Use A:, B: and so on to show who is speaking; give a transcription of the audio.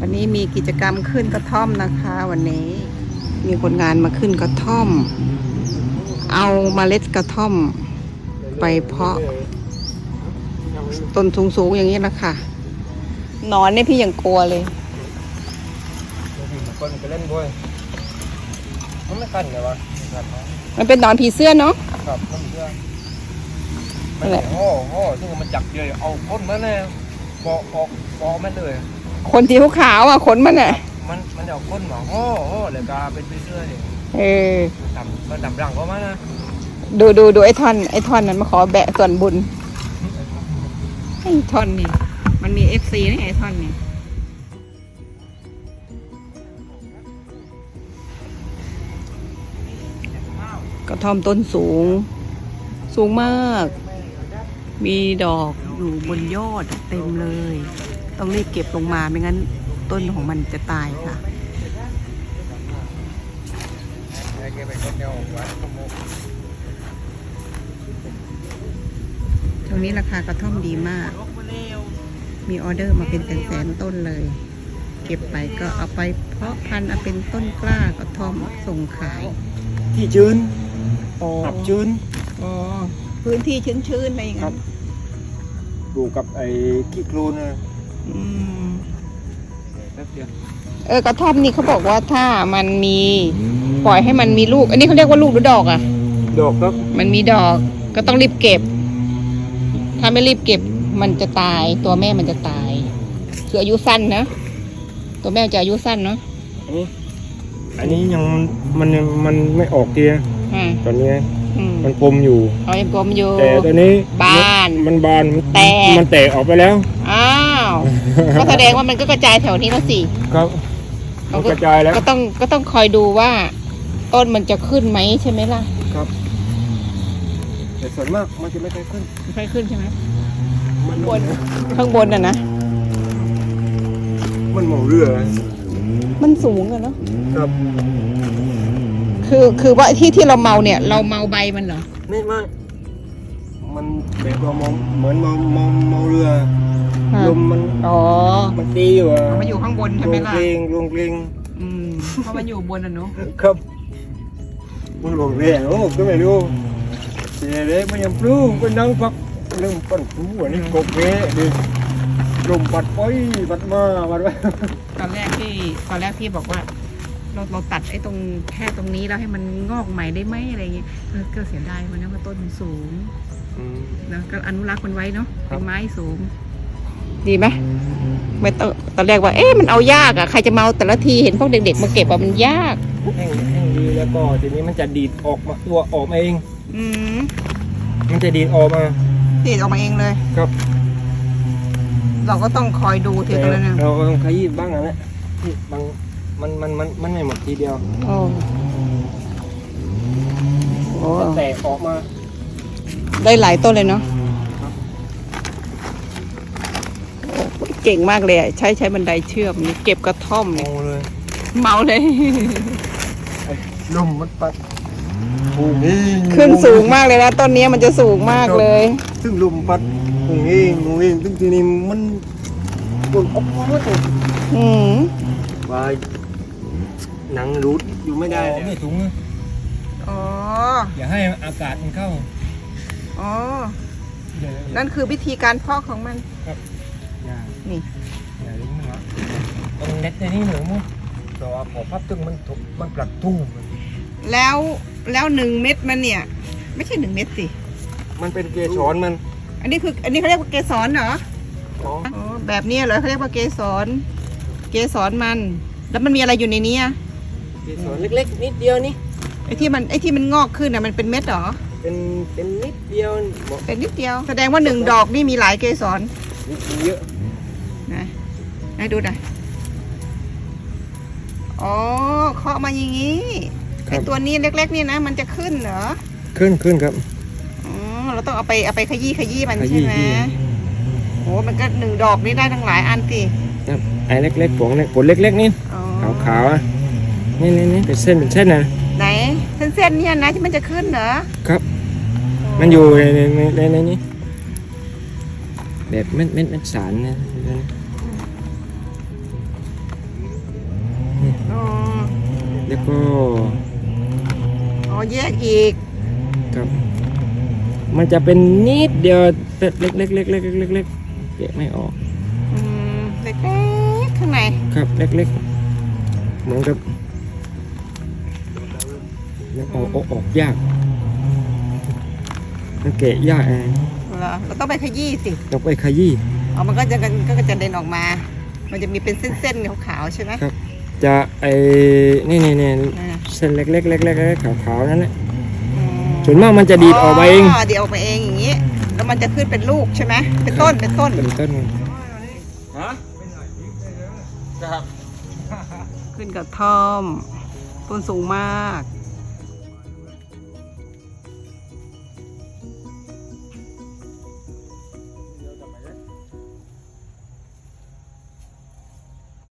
A: วันนี้มีกิจกรรมขึ้นกระท่อมนะคะ วันนี้มีคนงานมาขึ้นกระท่อม เอาเมล็ดกระท่อมไปเพาะ ต้นสูงๆอย่างนี้ละค่ะหนอนเนี่ยพี่ยังกลัวเลย
B: คนก็เล่นด้วยมันไม่คันเลยวะครับ
A: มันเป็นหนอนผีเสื้อเนาะ
B: ครับมันเชื่อมั
A: นั่
B: น
A: นแหละ
B: โอ้โหซึ่งมันจับเยอะเอาก้นมันเนี่ยปอกออกปอกมันเลย
A: คนที่ขาวๆอะขนมันอะ
B: มันมันจะเอาก้นมาโอ้โหเลยกาเป็นไปเสื้อเนี่ย
A: เออ
B: ดำมันดำรังก็มันนะ
A: ดูดูดูไอ้ท่อน ไอ้ท่อนนั้นมาขอแบะส่วนบุญไอ้ท่อนนี่ มันมีเอฟซีนี่ไอ้ท่อนนี่กระท่อมต้นสูง สูงมาก มีดอกอยู่บนยอดเต็มเลย ต้องรีบเก็บลงมาไม่งั้นต้นของมันจะตายค่ะ
B: ไอ้แกไปก้นเดียวไว้ขโมย
A: ตรงนี้ราคากระท่อมดีมาก มีออเดอร์มาเป็นแสนๆต้นเลย เก็บไปก็เอาไปเพาะพันธุ์เอาเป็นต้นกล้ากระท่อมส่งขาย
B: ที่ชื้น
A: อ๋อ
B: อับชื้น
A: อ๋อพื้นที่ชื้นๆอะไรอย่าง
B: ครั
A: นั้
B: บ
A: น
B: ปลูกกับไอ้ขี้โคลนนะ
A: อืม
B: แป๊บเดียว
A: เออกระท่อมนี่เขาบอกว่าถ้ามันมีปล่อยให้มันมีลูก อันนี้เขาเรียกว่าลูกหรือดอกอะ
B: ดอกครับ
A: มันมีดอกก็ต้องรีบเก็บ ถ้าไม่รีบเก็บมันจะตาย ตัวแม่มันจะตาย คืออายุสั้นนะ ตัวแม่จะอายุสั้นเนาะ
B: อันนี้อันนี้ยังมันยังมันไม่ออกเตีย
A: อ่า
B: ตอนนี้
A: อืม
B: มันปมอยู่
A: เอายังกลมอยู่
B: แต่ตอนนี้
A: บาน
B: มันบานมัน
A: แตก
B: มันแตกออกไปแล้ว
A: อ้า วก็แสดงว่ามันก็กระจายแถวนี้แล้วสิ
B: ครับ
A: เรา
B: มัน
A: ก็
B: กระจายแล้ว
A: ก็ต้องก็ต้องคอยดูว่า ต้นมันจะขึ้นไหมใช่ไหมล่ะ
B: ครับแต่ส่วนมากมันจะไม่ค่อยขึ้น
A: ไม่ค่อยขึ้นใช่ไหม
B: มัน
A: บนข้างบนน่ะนะ
B: มันหมองเรือ
A: มันสูงอะเนาะ
B: ครับ
A: คือคือว่าที่ที่เราเมาเนี่ย เราเมาใบมันเหรอ
B: ไม่ไม่มันแบบเรามองเหมือนมองมองมองเรือ
A: ฮะ
B: ลมมัน
A: อ๋อ
B: มันตีอยู่อะ
A: มันอยู่ข้างบนใช่
B: โร
A: ไหม
B: ง
A: ล่ะ
B: เพลงโรงเพลง
A: อืมเพราะมันอยู่บนอะเนาะ
B: ครับมันโรงเพลงโอ้ก็ไม่รู้เสียเลยมันยังปลื้มก็นั่งพักเรื่องปั้นผู้อันนี้กบเวดิลมปัดไปปัดมาปัดไป
A: ตอนแรกที่ตอนแรกที่บอกว่า เราเราตัดไอ้ตรงแค่ตรงนี้แล้วให้มันงอกใหม่ได้ไหมอะไรเงี้ยเออก็เสียดายมันนะว่าต้นมันสูงนะก็อนุรักษ์มันไว้เนาะ
B: ครับ
A: เป็นไม้สูง ดีไหมไม่ต้องตอนแรกว่า เอ๊ะมันเอายากอะใครจะมาเอาแต่ละทีเห็นพวกเด็กๆมาเก็บอะมันยาก
B: แห้งแห้งดีแล้วก็ทีนี้มันจะดีดออกมาตัวออกมาเอง
A: อืม
B: มันจะดีดออกมา
A: ติดออกมาเองเลย
B: ครับ
A: เราก็ต้องคอยดูที
B: แต่
A: ละนิดนึง
B: เราก็ต้องขยี้บ้างนะแหละที่บางมันมันมันมันไม่หมดทีเดียว
A: โอ้โอ้
B: แตกออกมา
A: ได้หลายต้นเลยเนาะ
B: ครับ
A: โอ้ เก่งมากเลยอะใช้ใช้บันไดเชื่อมนี่เก็บกระท่อม
B: โม
A: เนี่ย
B: เลย
A: เมาเลย
B: ไอ้ลมมันปัดโอ้นี่
A: ขึ้นสูงมากเลยนะต้นนี้มันจะสูงมากเลย
B: ซึ่งลมปัดโอ้นี่โอ้นี่ซึ่งทีนี้มันปวดออกมาหมดเลย
A: อืม
B: ว่าหนังรูดอยู่ไม่ได้ไม่ถุง
A: อ๋อ
B: อย่าให้อากาศมันเข้า
A: อ๋อ
B: อย่าอย่า
A: นั่นคือวิธีการเพาะของมัน
B: อย่า
A: นี่
B: อย่าลิ้นมันละต้องเน็ตในนี้เหมือนมั้งแต่ว่าพอพับตึงมันถูกมันปลัดทุ่งมัน
A: แล้วแล้วหนึ่งเม็ดมันเนี่ย ไม่ใช่หนึ่งเม็ดสิ
B: มันเป็นเกสรมัน
A: อันนี้คืออันนี้เขาเรียกว่าเกสรเหรอ
B: อ๋อ
A: อ๋อแบบนี้เหรอเขาเรียกว่าเกสร เกสรมัน แล้วมันมีอะไรอยู่ในนี้อะ
B: เกสรเล็กๆนิดเดียวนี่
A: ไอ้ที่มันไอ้ที่มันงอกขึ้นน่ะมันเป็นเม็ดเหรอ
B: เป็นเป็นนิดเดียวบอก
A: เป็นนิดเดียว แสดงว่าหนึ่งดอกนี่มีหลายเกสร
B: นิดเยอะ
A: นะ ให้ดูหน่อยอ๋อเคาะมาอย่างนี้ไอ้ตัวนี้เล็ก ๆ นี่นะ มันจะขึ้นเหรอ
B: ขึ้นขึ้นครับ
A: อ๋อเราต้องเอาไปเอาไปขยี้ขยี้มัน
B: ขยี้
A: ใช่ไหม
B: ขยี้
A: โอ้มันก็หนึ่งดอกนี่ได้ทั้งหลายอันสิ
B: ครับไอ้เล็กๆผงเล็กผลเล็กๆนี่
A: อ๋อ
B: ขาวๆอะนี่นี่นี่เป็นเส้นเป็นเส้นนะ
A: ไหนเส้นๆเนี่ยนะที่มันจะขึ้นเหรอ
B: ครับ มันอยู่ในในในในในนี้แบบเม็ดเม็ดเม็ดสารเนี่ย แล้วก็
A: อ๋อแยกอีก
B: ครับมันจะเป็นนิดเดียวเล็กเล็กเล็กเล็กเล็กเล็กเล็กแกะไม่ออก
A: อืมเล็กๆข้างใน
B: ครับเล็กๆเหมือนกับยังเอาเอาออกยากมันแกะยากไง
A: เหรอเราต้องไปขยี้สิ
B: ต้องไปขยี้
A: อ๋อมันก็จะก็จะเด่นออกมา มันจะมีเป็นเส้นๆขาวๆใช่ไหม
B: ครับ จะไอ้นี่นี่นี่
A: อ่า
B: เส้นเล็กๆเล็กๆเล็กๆขาวๆนั่นแหละ
A: อืม
B: ส่วนมากมันจะดีดออกมาเอง
A: ดีดออกมาเองอย่างนี้ แล้วมันจะขึ้นเป็นลูกใช่ไหมเป็นต้นเป็นต้น
B: เป็นต้น
C: ฮะครับ
A: ขึ้นกระท่อมต้นสูงมาก